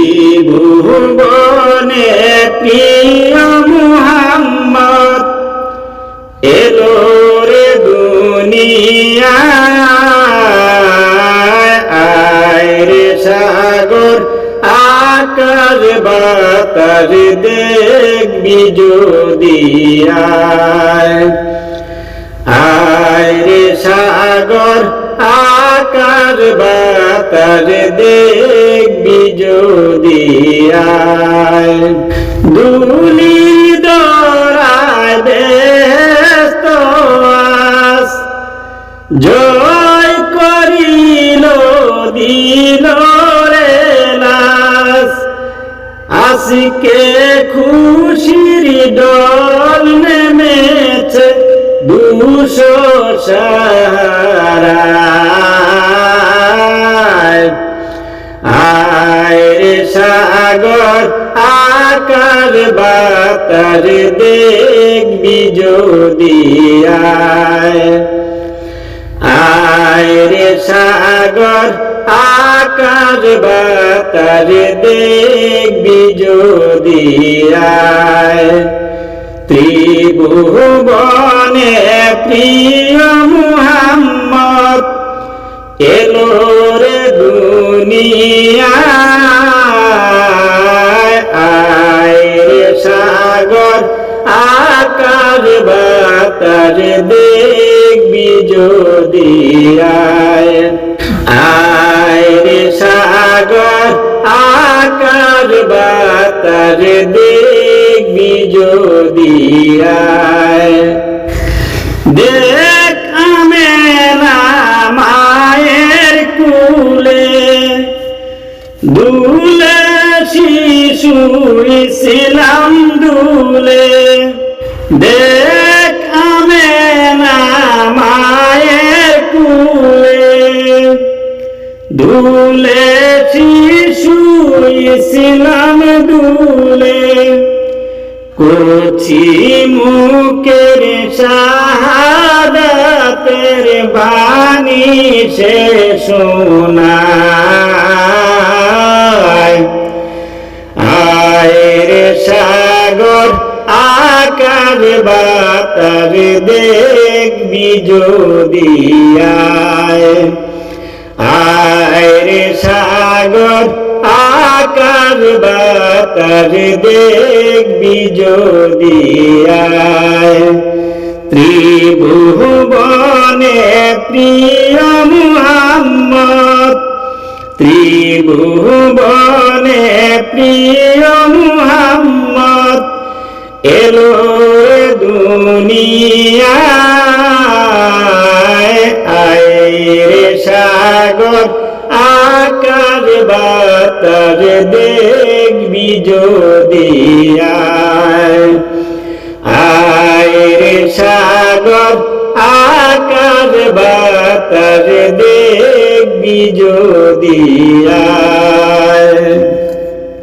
ত্রিভুবনে প্রিয় মুহাম্মদ, এলো রে দুনিয়া রে সাগর, আকাশ বাতাস দেখবি যদি আয়। রে সাগর, আকাশ বাতাস দেখবি যদি দুলি ব্যস্ত আস। জয় করিল দিল রে লাস আজকে খুশির দল নেমেছে দুশো সারায় আয় সাগর, আকার বাতার দেখবি যদি আয়। আয় সাগর আকাশ বাতার দেখবি যদি ত্রিভুবনে প্রিয় মুহাম্মদ, এলো রে দুনিয়ায় আকাশ বাতাস দেখবি যদি আয়। আয় রে সাগর, আকার বাতাস দেখবি যদি আয়। দেখ মায়ের দুলে শিশু ইসলাম দুলে। দেখ আমেনা মায়ের কুলে, দুলে শিশু ইসলাম দুলে করছি মুখের শাহাদাতের বাণী সে শোনায়। আয়ের সাগর আকার বাতার দেখবি যদি আয়। সাগর আকাশ বাতাস দেখবি যদি ত্রিভুবনে প্রিয় ত্রিভুবনে প্রিয় মুহাম্মদ। এলো দুনিয়ায় আয় রে সাগর, আকাশ বাতাস দেখবি যদি রে সাগর, আকাশ বাতাস দেখবি যদি